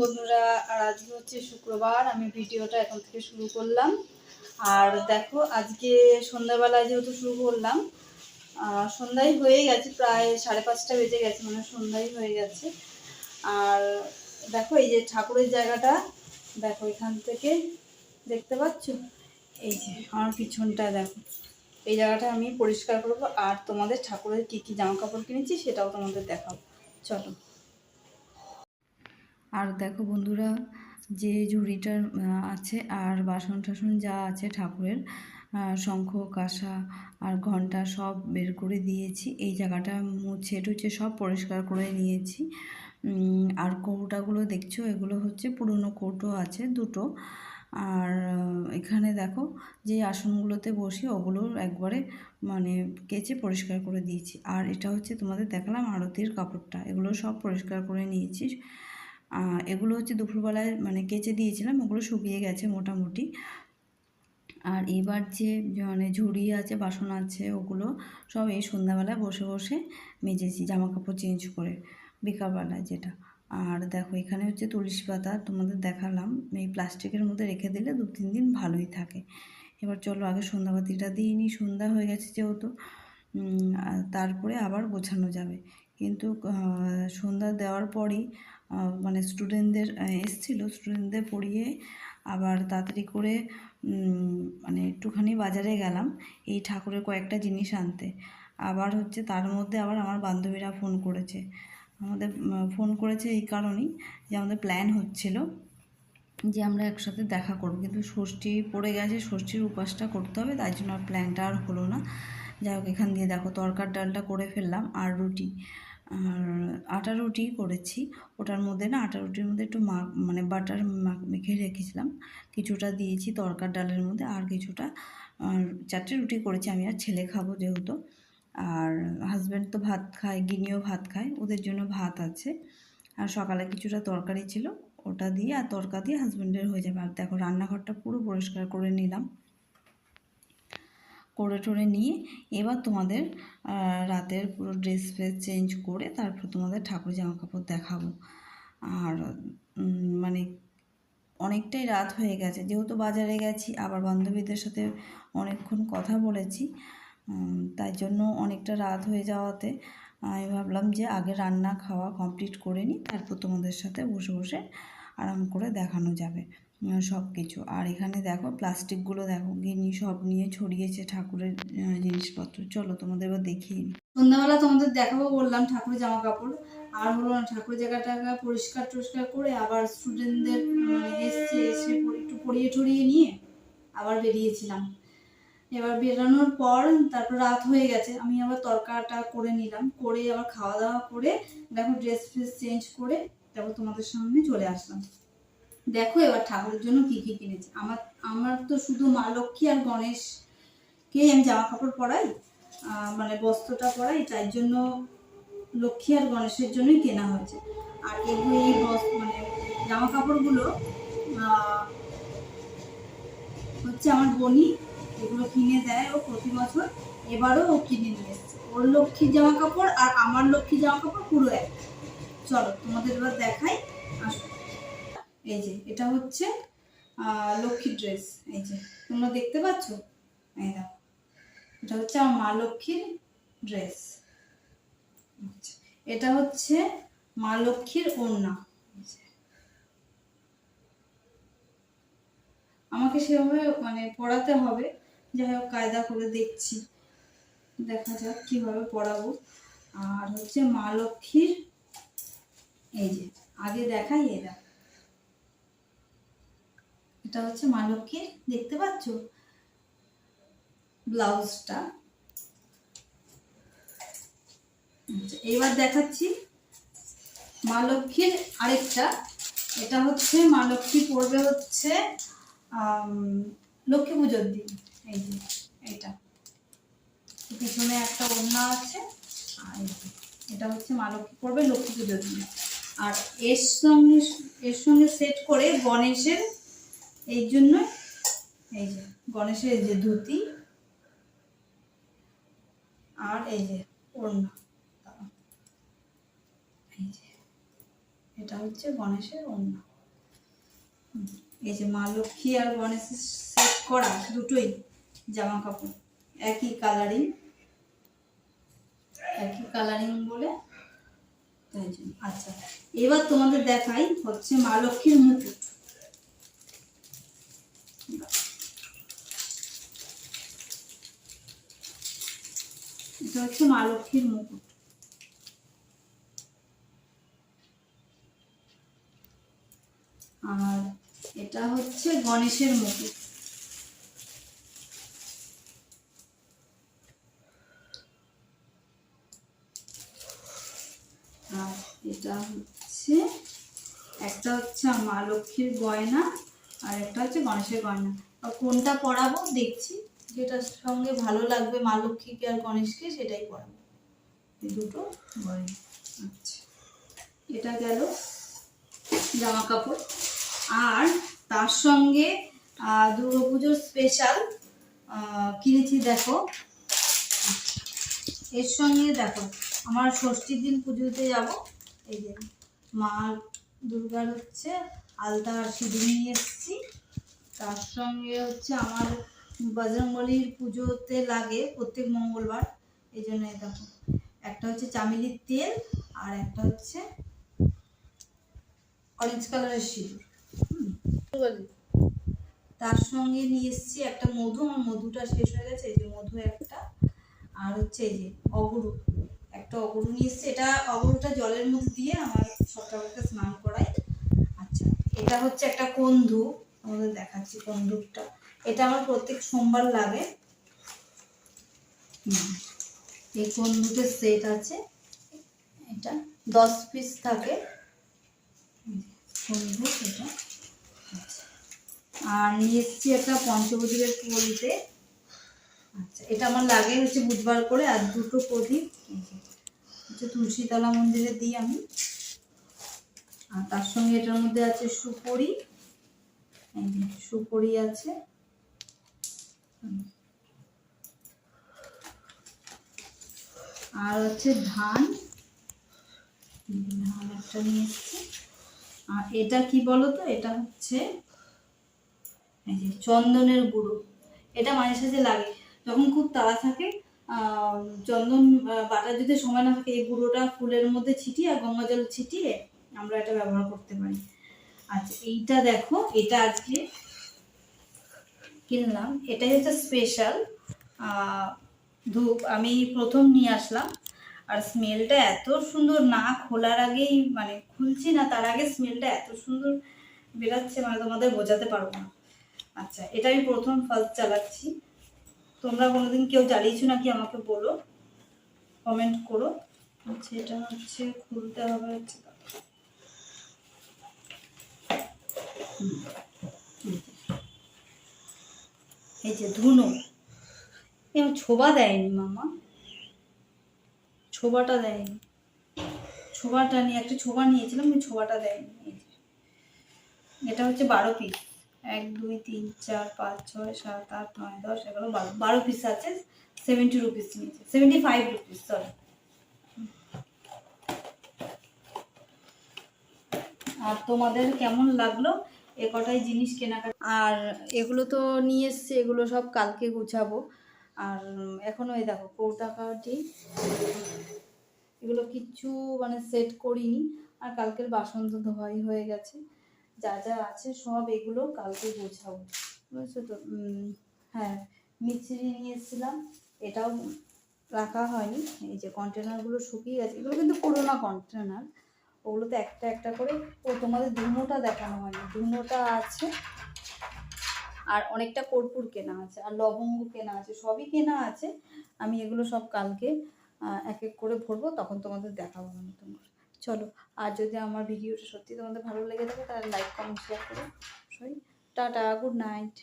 বন্ধুরা, আর আজকে হচ্ছে শুক্রবার, আমি ভিডিওটা এখন থেকে শুরু করলাম। আর দেখো, আজকে সন্ধ্যাবেলায় যেহেতু শুরু করলাম সন্ধ্যায় হয়ে গেছে, প্রায় সাড়ে পাঁচটা বেজে গেছে মানে সন্ধ্যায় হয়ে গেছে। আর দেখো, এই যে ঠাকুরের জায়গাটা, দেখো এখান থেকে, দেখতে পাচ্ছ? এই যে আমার পিছনটা, দেখো। এই জায়গাটা আমি পরিষ্কার করব, আর তোমাদের ঠাকুরের কী কী জামা কাপড় কিনেছি সেটাও তোমাদের দেখাবো। চলো। আর দেখো বন্ধুরা, যে ঝুড়িটার আছে আর বাসন টাসন যা আছে ঠাকুরের শঙ্খ, কাঁসা আর ঘণ্টা সব বের করে দিয়েছি। এই জায়গাটা মুছে টুছে সব পরিষ্কার করে নিয়েছি। আর কৌটাগুলো দেখছ? এগুলো হচ্ছে পুরনো কৌটো আছে দুটো। আর এখানে দেখো যে আসনগুলোতে বসি ওগুলো একবারে মানে কেচে পরিষ্কার করে দিয়েছি। আর এটা হচ্ছে তোমাদের দেখালাম আরতির কাপড়টা। এগুলো সব পরিষ্কার করে নিয়েছি। এগুলো হচ্ছে দুপুরবেলায় মানে কেচে দিয়েছিলাম, ওগুলো শুকিয়ে গেছে মোটামুটি। আর এবার যে মানে ঝুড়ি আছে, বাসন আছে, ওগুলো সব এই সন্ধ্যাবেলায় বসে বসে মেজেছি জামা কাপড় চেঞ্জ করে, বিকালবেলায় যেটা। আর দেখো, এখানে হচ্ছে তুলসী পাতা তোমাদের দেখালাম, এই প্লাস্টিকের মধ্যে রেখে দিলে দু তিন দিন ভালোই থাকে। এবার চলো আগে সন্ধ্যাবাতিটা দিয়ে নিই, সন্ধ্যা হয়ে গেছে যেহেতু তারপরে আবার গোছানো যাবে। কিন্তু সন্ধ্যা দেওয়ার পরই মানে স্টুডেন্টদের এসছিল। স্টুডেন্টদের পড়িয়ে আবার তাড়াতাড়ি করে মানে একটুখানি বাজারে গেলাম। এই ঠাকুরের কয়েকটা জিনিস আনতে। আবার হচ্ছে তার মধ্যে আবার আমার বান্ধবীরা ফোন করেছে। আমাদের ফোন করেছে এই কারণেই যে আমাদের প্ল্যান হচ্ছিল যে আমরা একসাথে দেখা করব। কিন্তু ষষ্ঠী পড়ে গেছে, ষষ্ঠীর উপাসটা করতে হবে। তাই জন্য আর প্ল্যানটা আর হলো না। যাই হোক, এখান দিয়ে দেখো তরকার ডালটা করে ফেললাম আর রুটি। আটা রুটি করেছি। ওটার মধ্যে না আটা রুটির মধ্যে একটু মা মানে বাটার মেখে রেখেছিলাম। কিছুটা দিয়েছি তরকার ডালের মধ্যে আর কিছুটা। চারটে রুটি করেছি আমি আর ছেলে খাব যেহেতু। আর হাজব্যান্ড তো ভাত খায় গিনিও ভাত খায়, ওদের জন্য ভাত আছে। আর সকালে কিছুটা তরকারি ছিল, ওটা দিয়ে আর তরকা দিয়ে হাজব্যান্ডের হয়ে যাবে। আর দেখো রান্নাঘরটা পুরো পরিষ্কার করে নিলাম। করে টোরে নিয়ে এবার তোমাদের রাতের পুরো ড্রেস ফ্রেস চেঞ্জ করে তারপর তোমাদের ঠাকুর জামা কাপড় দেখাবো। আর মানে অনেকটাই রাত হয়ে গেছে। যেহেতু বাজারে গেছি, আবার বান্ধবীদের সাথে অনেকক্ষণ কথা বলেছি তাই জন্য অনেকটা রাত হয়ে যাওয়াতে আমি ভাবলাম যে আগে রান্না খাওয়া কমপ্লিট করে নিই, তারপর তোমাদের সাথে বসে বসে আরাম করে দেখানো যাবে। সব কিছু আর এখানে দেখো, প্লাস্টিকগুলো দেখো গিনি সব নিয়ে ছড়িয়েছে ঠাকুরের জিনিসপত্র। চলো তোমাদের এবার দেখিয়ে নিই সন্ধ্যাবেলা তোমাদের দেখাবো বললাম ঠাকুরের জামা কাপড় আর হলো না, ঠাকুরের জায়গাটা পরিষ্কার টরিষ্কার করে আবার স্টুডেন্টদের মানে এসছে এসে একটু পরিয়ে টরিয়ে নিয়ে আবার বেরিয়েছিলাম। এবার বেরানোর পর তারপর রাত হয়ে গেছে, আমি আবার তরকাটা করে নিলাম। করে আবার খাওয়া দাওয়া করে দেখো ড্রেস ফ্রেস চেঞ্জ করে তারপর তোমাদের সামনে চলে আসলাম। দেখো এবার ঠাকুরের জন্য কি কি কিনেছি। আমার আমার তো শুধু মা লক্ষ্মী আর গণেশকেই আমি জামা কাপড় পরাই মানে বস্ত্রটা পরাই, তাই জন্য লক্ষ্মী আর গণেশের জন্যই কেনা হয়েছে। আর এগুলো এই মানে জামা কাপড়গুলো হচ্ছে আমার বোনই এগুলো কিনে দেয় ও প্রতি বছর, এবারও ও কিনে নিয়ে এসছে। ওর লক্ষ্মীর জামা কাপড় আর আমার লক্ষ্মীর জামা কাপড় পুরো এক। চলো তোমাদের এবার দেখাই, আসো। এই যে এটা হচ্ছে আহ, লক্ষ্মীর ড্রেস এই যে তোমরা দেখতে পাচ্ছ? এই এটা হচ্ছে আমার মা লক্ষ্মীর ড্রেস এটা হচ্ছে মা লক্ষ্মীর ওড়না। আমাকে সেভাবে মানে পড়াতে হবে। যাই হোক কায়দা করে দেখছি। দেখা যাক কীভাবে পড়াবো। আর হচ্ছে মা লক্ষ্মীর এই যে আগে দেখাই এটা এটা হচ্ছে মা লক্ষ্মীর দেখতে পাচ্ছ? ব্লাউজটা। আচ্ছা, এবার দেখাচ্ছি মা লক্ষ্মীর আরেকটা। এটা হচ্ছে মা লক্ষ্মী পড়বে হচ্ছে লক্ষ্মী পুজোর দিন। এই যে এইটা পিছনে একটা ওড়না আছে আর এটা হচ্ছে মা লক্ষ্মী পড়বে লক্ষ্মী পুজোর দিন। আর এর সঙ্গে এর সঙ্গে সেট করে গণেশের এই জন্য, এই যে গণেশের এই যে ধুতি আর এই যে এই যে, এটা হচ্ছে গণেশের অন্য এই যে মা লক্ষ্মী আর গণেশের সেট করা দুটোই জামা কাপড় একই কালারিং একই কালারিং বলে। তাই জন্য আচ্ছা এবার তোমাদের দেখাই হচ্ছে মা লক্ষ্মীর মুকুট। এটা হচ্ছে মা লক্ষ্মীর মুকুট। আর এটা হচ্ছে গণেশের মুকুট। আর এটা হচ্ছে, একটা হচ্ছে মা লক্ষ্মীর গয়না। আর একটা হচ্ছে গণেশের গয়না কোনটা পরাবো দেখছি যেটার সঙ্গে ভালো লাগবে মা লক্ষ্মীকে আর গণেশকে, সেটাই পরাবো। এই দুটো গয়না আচ্ছা। এটা গেল জামা কাপড় আর তার সঙ্গে দুর্গাপুজোর স্পেশাল কিনেছি দেখো। এর সঙ্গে দেখো, আমার ষষ্ঠীর দিন পুজোতে যাব। এই যে মা দুর্গার হচ্ছে আলতা আর সিঁদুর নিয়ে এসেছি। তার সঙ্গে হচ্ছে আমার বজরংবলির পুজোতে লাগে প্রত্যেক মঙ্গলবার। এই জন্য দেখো, একটা হচ্ছে চামেলির তেল আর একটা হচ্ছে অরেঞ্জ কালারের সিঁদুর। তার সঙ্গে নিয়ে এসেছি একটা মধু, আমার মধুটা শেষ হয়ে গেছে, এই যে মধু একটা। আর হচ্ছে এই যে অগুরু, একটা অগুরু নিয়ে এসেছি। এটা অগরুটা জলের মধ্যে দিয়ে আমার সকালকে স্নান করাই এটা হচ্ছে একটা কন্দুক আমাদের দেখাচ্ছি কন্দুকটা এটা আমার প্রত্যেক সোমবার লাগে। এই কন্দুকের সেট আছে। এটা দশ পিস থাকে। কন্দুক এটা আচ্ছা। আর নিয়ে এসেছি একটা পঞ্চবতীরের বলতে আচ্ছা এটা আমার লাগে হচ্ছে বুধবার করে, আর দুটো প্রদীপ। হচ্ছে তুলসীতলা মন্দিরে দিই আমি। আর তার সঙ্গে এটার মধ্যে আছে সুপরি। সুপরি আছে। আর হচ্ছে ধান। ধান একটা নিয়ে আর এটা কি বলো তো এটা হচ্ছে এই যে চন্দনের গুঁড়ো। এটা মাঝে সাঝে লাগে। যখন খুব তাড়া থাকে চন্দন বাটার যদি সময় না থাকে, এই গুঁড়োটা ফুলের মধ্যে ছিটিয়ে আর গঙ্গা জল ছিটিয়ে আমরা এটা ব্যবহার করতে পারি। আচ্ছা এইটা দেখো, এটা আজকে কিনলাম। এটাই হচ্ছে স্পেশাল ধূপ। আমি প্রথম নিয়ে আসলাম। আর স্মেলটা এত সুন্দর, না খোলার আগেই মানে খুলছি না, তার আগে স্মেলটা এত সুন্দর বেরাচ্ছে মানে তোমাদের বোঝাতে পারব না। আচ্ছা এটা আমি প্রথম ফার্স্ট চালাচ্ছি। তোমরা কোনোদিন কেউ জ্বালিয়েছো নাকি আমাকে বলো? কমেন্ট করো। আচ্ছা এটা হচ্ছে, খুলতে হবে হচ্ছে এই যে। ধুনো। এরকম ছোবা দেয়নি মামা। ছোবাটা দেয়নি। ছোবাটা নিয়ে একটা ছোবা নিয়েছিলাম, ওই ছোবাটা দেয়নি। এটা হচ্ছে বারো পিস এক, দুই, তিন, চার, পাঁচ, ছয়, সাত, আট, নয়, দশ, এগারো, বারো। বারো পিস আছে সেভেন্টি রুপিস নিয়েছে। সেভেন্টি ফাইভ রুপিস সরি আর তোমাদের কেমন লাগল? এ কটাই জিনিস কেনাকাটা আর এগুলো তো নিয়ে এসছে, এগুলো সব কালকে গুছাবো। আর এখনও এই দেখো কৌটা কাটি, এগুলো কিচ্ছু মানে সেট করিনি। আর কালকের বাসন তো ধোয়াই হয়ে গেছে। যা যা আছে সব এগুলো কালকে গোছাবো। বুঝছ তো? হ্যাঁ মিচড়ি নিয়ে এসেছিলাম। এটাও রাখা হয়নি। এই যে কন্টেনারগুলো শুকিয়ে গেছে, এগুলো কিন্তু পুরোনো কন্টেনার ওগুলোতে একটা একটা করে ও তোমাদের ধুনোটা দেখানো হয়নি। ধুনোটা আছে আর অনেকটা কর্পূর কেনা আছে আর লবঙ্গ কেনা আছে, সবই কেনা আছে। আমি এগুলো সব কালকে এক এক করে ভরবো, তখন তোমাদের দেখাবো আমি তোমার চলো, আর যদি আমার ভিডিওটা সত্যি তোমাদের ভালো লেগে থাকে, তাহলে লাইক কমেন্ট শেয়ার করো। Sorry tata good night